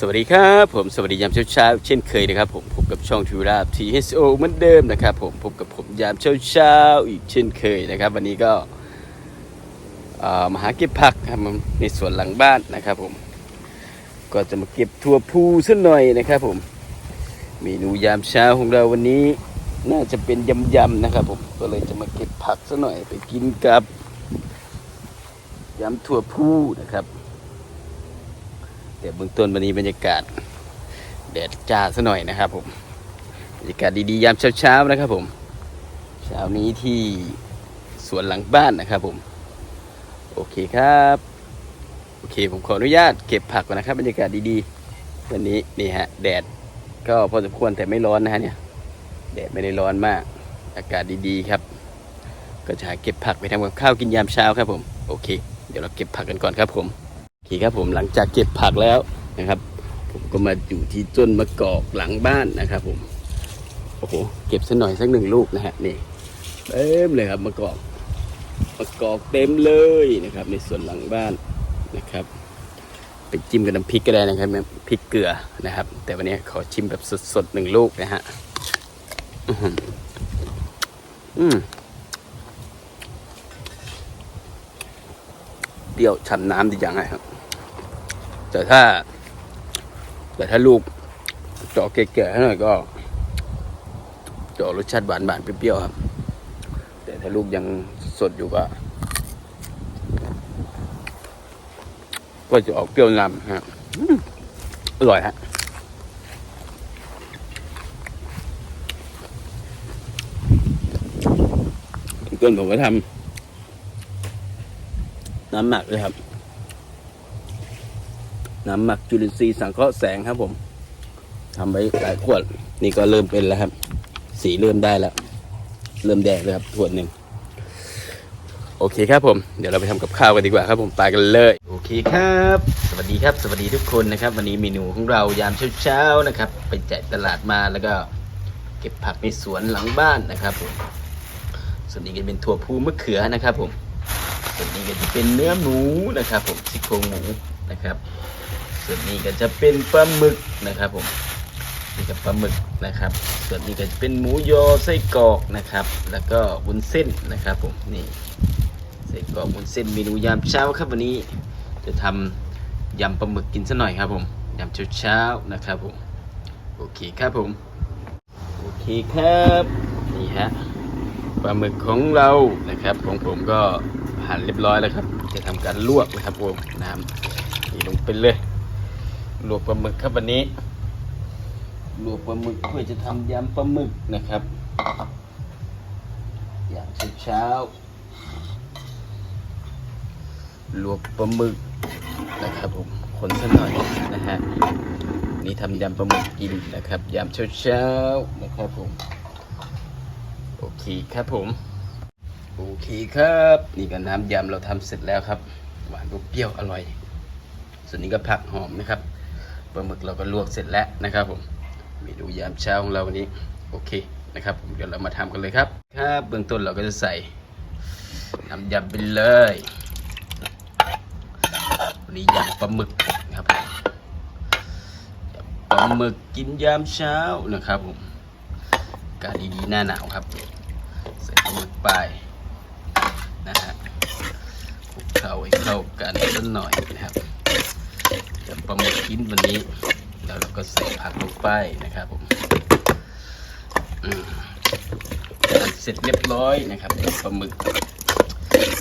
สวัสดีครับ ผมสวัสดียามเช้าเช้าๆเช่นเคยนะครับ ผมพบกับช่องทูราบ THO เหมือนเดิมนะครับ ผมพบกับผมยามเช้าเช้าๆอีกเช่นเคยนะครับ วันนี้ก็มาหาเก็บผักครับในสวนหลังบ้านนะครับ ผมก็จะมาเก็บถั่วพูสักหน่อยนะครับ ผมเมนูยามเช้าของเราวันนี้น่าจะเป็นยำๆนะครับ ผมก็เลยจะมาเก็บผักสักหน่อยไปกินกับยำถั่วพูนะครับ แต่เบื้องต้นวันนี้บรรยากาศแดดจ้าซะหน่อยนะครับผมบรรยากาศดีๆยามเช้าๆนะครับผมเช้านี้ที่สวนหลังบ้านนะครับผม โอเคครับ โอเคผมขออนุญาตเก็บผักก่อนนะครับ บรรยากาศดีๆ วันนี้นี่ฮะแดดก็พอสมควรแต่ไม่ร้อนนะฮะเนี่ยแดดไม่ได้ร้อนมาก อากาศดีๆครับ ก็จะเก็บผักไปทำกับข้าวกินยามเช้าครับผม โอเค เดี๋ยวเราเก็บผักกันก่อนครับผม คครับผมหลังจากเก็บผักแล้วนะครับ ผมก็มาอยู่ที่ต้นมะกอกหลังบ้านนะครับ ผมโอ้โหเก็บสักหน่อยสักหนึ่งลูกนะฮะนี่เต็มเลยครับมะกอกมะกอกเต็มเลยนะครับ ในส่วนหลังบ้านนะครับ ไปจิ้มกับน้ำพริกก็ได้นะครับพริกเกลือนะครับ แต่วันนี้ขอชิมแบบสดๆหนึ่งลูกนะฮะอื้อหืออืมเปรี้ยวฉ่ำน้ำดีอย่างไรครับ แต่ถ้า แต่ถ้าลูกเจาะแก่ๆให้หน่อยก็เจาะรสชาติหวานหวานๆเปรี้ยวๆครับ แต่ถ้าลูกยังสดอยู่ก็ ก็จะออกเปรี้ยวนำฮะอืมอร่อยฮะต้นผมก็ทำน้ำหมักเลยครับ น้ำหมักจุลินทรีย์สังเคราะห์แสงครับผมทำไว้หลายขวด นี่ก็เริ่มเป็นแล้วครับ สีเริ่มได้แล้ว เริ่มแดงเลยครับขวดหนึ่งโอเคครับผม เดี๋ยวเราไปทำกับข้าวกันดีกว่าครับผมไปกันเลย โอเคครับ สวัสดีครับ สวัสดีทุกคนนะครับ วันนี้เมนูของเรายามเช้าๆนะครับ ไปแจกตลาดมาแล้วก็เก็บผักในสวนหลังบ้านนะครับผม ส่วนนี้ก็เป็นถั่วพูมะเขือนะครับผม ส่วนนี้ก็จะเป็นเนื้อหมูนะครับ ผมซี่โครงหมูนะครับ ส่วนนี้ก็จะเป็นปลาหมึกนะครับผมนี่กับปลาหมึกนะครับ ส่วนนี้ก็จะเป็นหมูยอไส้กรอกนะครับ แล้วก็วุ้นเส้นนะครับผมนี่ไส้กรอกวุ้นเส้นเมนูยามเช้าครับวันนี้ จะทำยำปลาหมึกกินซะหน่อยครับผมยำเช้าเช้าๆนะครับผมโอเคครับผมโอเคครับนี่ฮะปลาหมึกของเรานะครับ ของผมก็หั่นเรียบร้อยแล้วครับ จะทำการลวกนะครับผมน้ำนี่ลงไปเลย ลวกปลาหมึกครับวันนี้ลวกปลาหมึกเพื่อจะทำยำปลาหมึกนะครับ อย่างเช้าลวกปลาหมึกนะครับผมคนสักหน่อยนะฮะนี่ทำยำปลาหมึกกินนะครับยำเช้าๆนะครับผมโอเคครับผมโอเคครับ นี่ก็น้ำยำเราทำเสร็จแล้วครับ หวานก็เปรี้ยวอร่อย ส่วนนี้ก็ผักหอมนะครับ ปลาหมึกเราก็ลวกเสร็จแล้วนะครับผมเมนูยามเช้าของเราวันนี้โอเคนะครับผมเดี๋ยวเรามาทำกันเลยครับครับเบื้องต้นเราก็จะใส่น้ำยำไปเลยวันนี้ยำปลาหมึกนะครับปลาหมึกกินยามเช้านะครับผมกาศดีๆหน้าหนาวครับใส่ปลาหมึกไปนะฮะคลุกเข้าให้เข้ากันสักหน่อยนะครับจะปลาหมึก กินวันนี้ แล้วเราก็ใส่ผักลงไปนะครับผมเสร็จเรียบร้อยนะครับปลาหมึก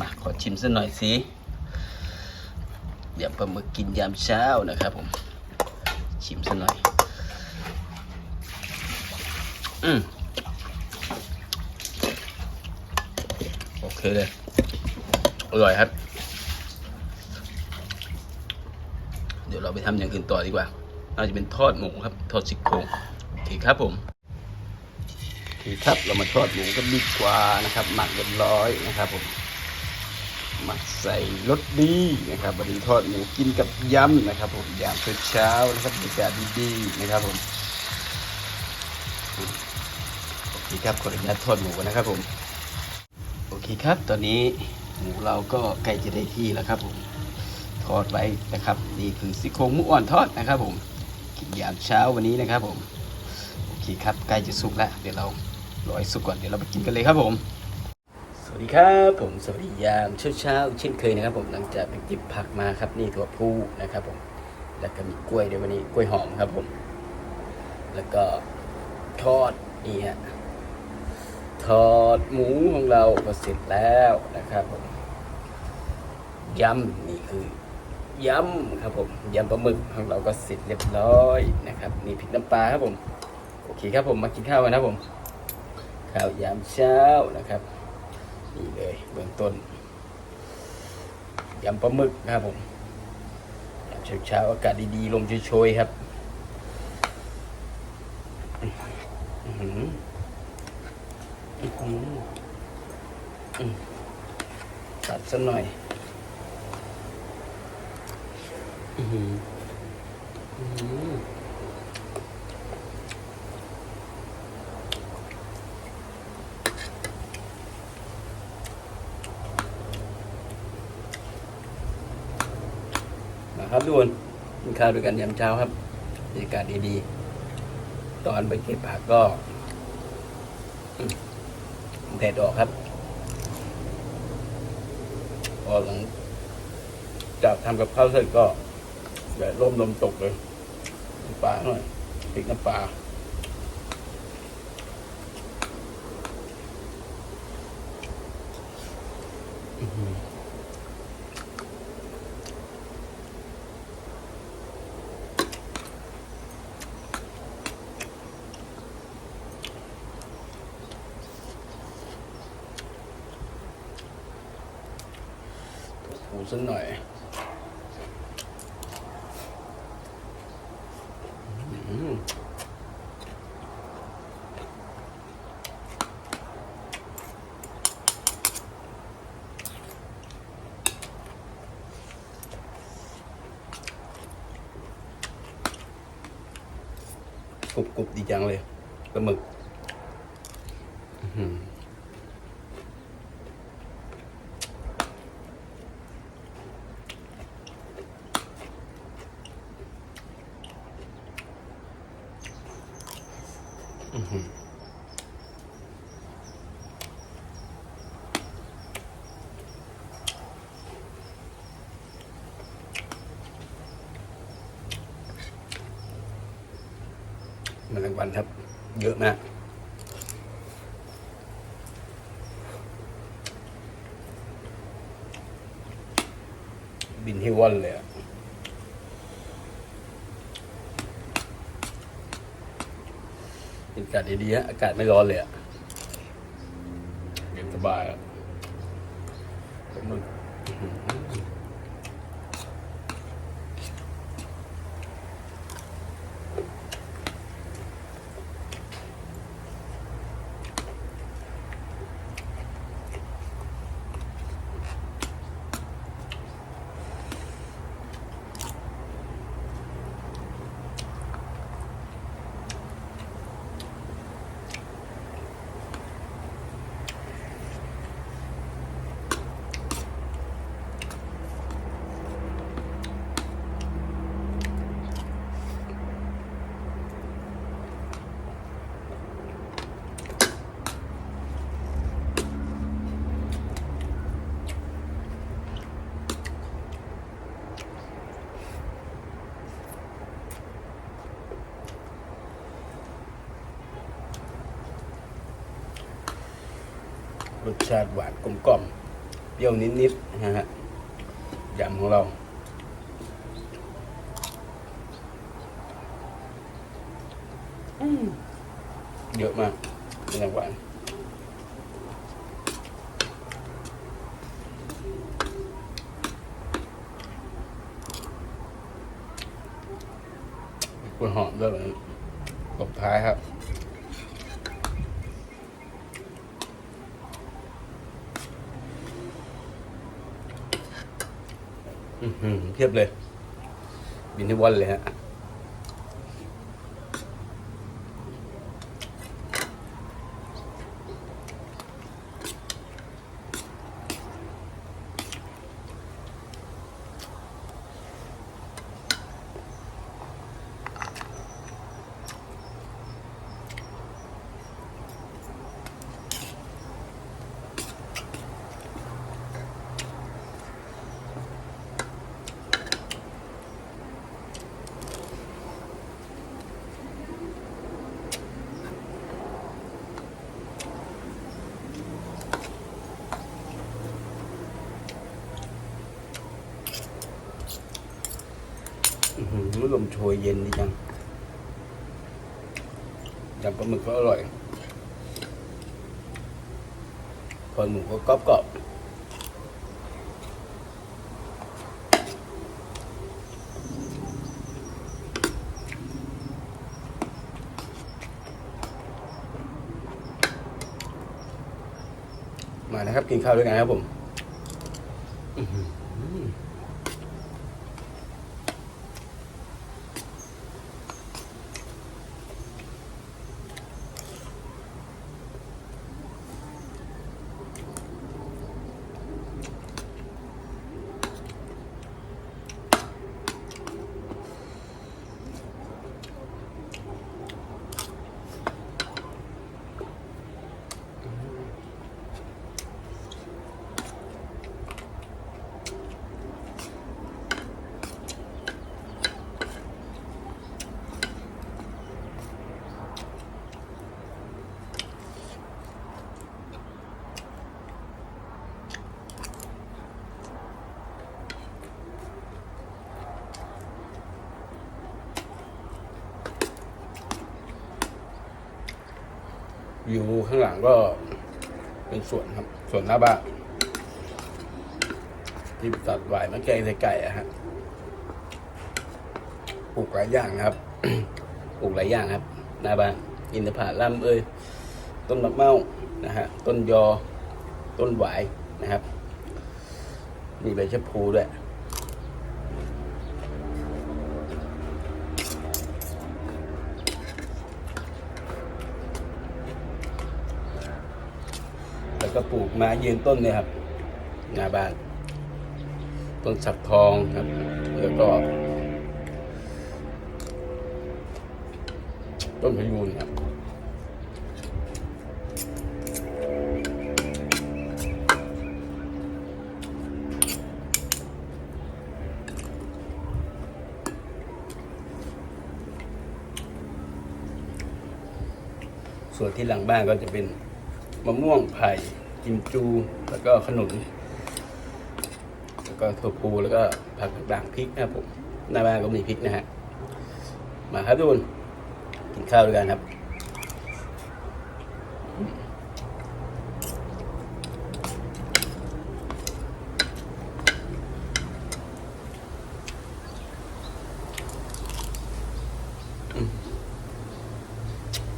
มาขอชิมสักหน่อยสิเดี๋ยวปลาหมึกกินยามเช้านะครับผม ชิมสักหน่อย อืมโอเคเลย อร่อยครับ ดี๋ยวเราไปทำอย่างอื่นต่อดีกว่าน่าจะเป็นทอดหมูครับ ทอดซี่โครงโอเคครับผมโอเคครับเรามาทอดหมูกันดีกว่านะครับ หมักเรียบร้อยนะครับผมหมักใส่รสดีนะครับวันนี้ทอดหมูกินกับยำนะครับ ผมยามเช้านะครับบรรยากาศดีๆนะครับผมโอเคครับขออนุญาตทอดหมูกันนะครับผม โอเคครับ ตอนนี้หมูเราก็ใกล้จะได้ที่แล้วครับผม ทอดไว้นะครับ นี่คือซี่โครงหมูอ่อนทอดนะครับ ผมกินยามเช้าวันนี้นะครับ ผมโอเคครับใกล้จะสุกแล้วเดี๋ยวเรารอให้สุกก่อนเดี๋ยวเราไปกินกันเลยครับผม สวัสดีครับผมสวัสดียามเช้าเช้าเช่นเคยนะครับ ผมหลังจากไปเก็บผักมาครับ นี่ถั่วพูนะครับ ผม แล้วก็มีกล้วยด้วยวันนี้กล้วยหอมครับผม แล้วก็ทอดนี่ฮะทอดหมูของเราก็เสร็จแล้วนะครับผมยำนี่คือ ยำครับผมยำปลาหมึกของเราก็เสร็จเรียบร้อยนะครับนี่พริกน้ำปลาครับผม โอเคครับผมมากินข้าวกันนะครับผมข้าวยามเช้านะครับนี่เลยเบื้องต้นยำปลาหมึกนะครับผมยามเช้าๆอากาศดีๆลมโชยๆครับอื้อหืออื้อหืออื้อตัดสักหน่อย อือหืออือมาครับทุกคนกินข้าวด้วยกันยามเช้าครับบรรยากาศดีๆ ตอนไปเก็บผักก็แดดออกครับพอหลังจากทำกับข้าวเสร็จก็ แดดร่มลมตกเลยปลาหน่อยพริกน้ำปลาสักหน่อยอื้อหือ กรุบกรุบดีจังเลยปลาหมึกอือหือ วันครับ เยอะมากบินให้ว่อนเลยอะอากาศดีๆอากาศไม่ร้อนเลยอะเย็นสบายอะปลาหมึกอื้อหือ รสชาติหวานกลมกล่อมเปรี้ยวนิดๆนะฮะยำของเราอืมเยอะมากเป็นอย่างหวานมีกล้วยหอมด้วยแบบนี้ตบท้ายครับ อื้อหือ เทียบเลย บินที่วันเลยฮะ ย เย็นดีจังยำปลาหมึกก็อร่อยพอหมูก็กรอบกรอบมานะครับ กินข้าวด้วยกันครับผม อยู่ข้างหลังก็เป็นสวนครับสวนหน้าบ้านที่ตัดหวายมะแกงใส่ไก่อะฮะปลูกหลายอย่างครับปลูกหลายอย่างครับหน้าบ้านอินทผลัมเอ้ยต้นมะเม่านะฮะต้นยอต้นหวายนะครับ มีใบชะพูด้วย ก็ปลูกไม้ยืนต้นเนี่ยครับหน้าบ้าน ต้นสักทองครับ แล้วก็ ต้นพยูนครับส่วนที่หลังบ้านก็จะเป็นมะม่วงไผ่ กิมจู แล้วก็ขนุน แล้วก็ถั่วพูแล้วก็ผักต่างๆพริกนะครับผมหน้าบ้านก็มีพริกนะฮะ มาครับทุกคนกินข้าวด้วยกันครับ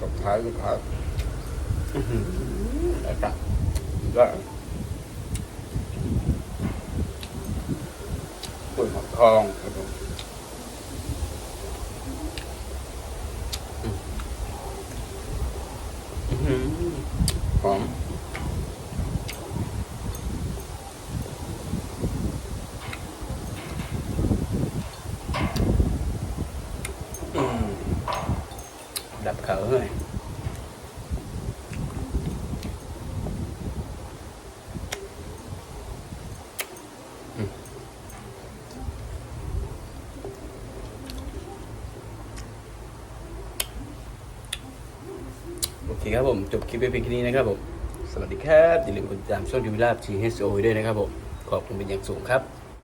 กับท้ายลูกค้าแล้วก็ก็กล้วยหอมทอง ครับผมอื้อหือหอม อืมดับเขาหน่อยอืมโอเคครั บคลิปไปเพียงแค่นี้นะครับผม สวัสดีครับ อย่าลืมกดติดตามช่องยูวิลาบทีเอสโอด้วยนะครับผม ขอบคุณเป็นอย่างสูงครับ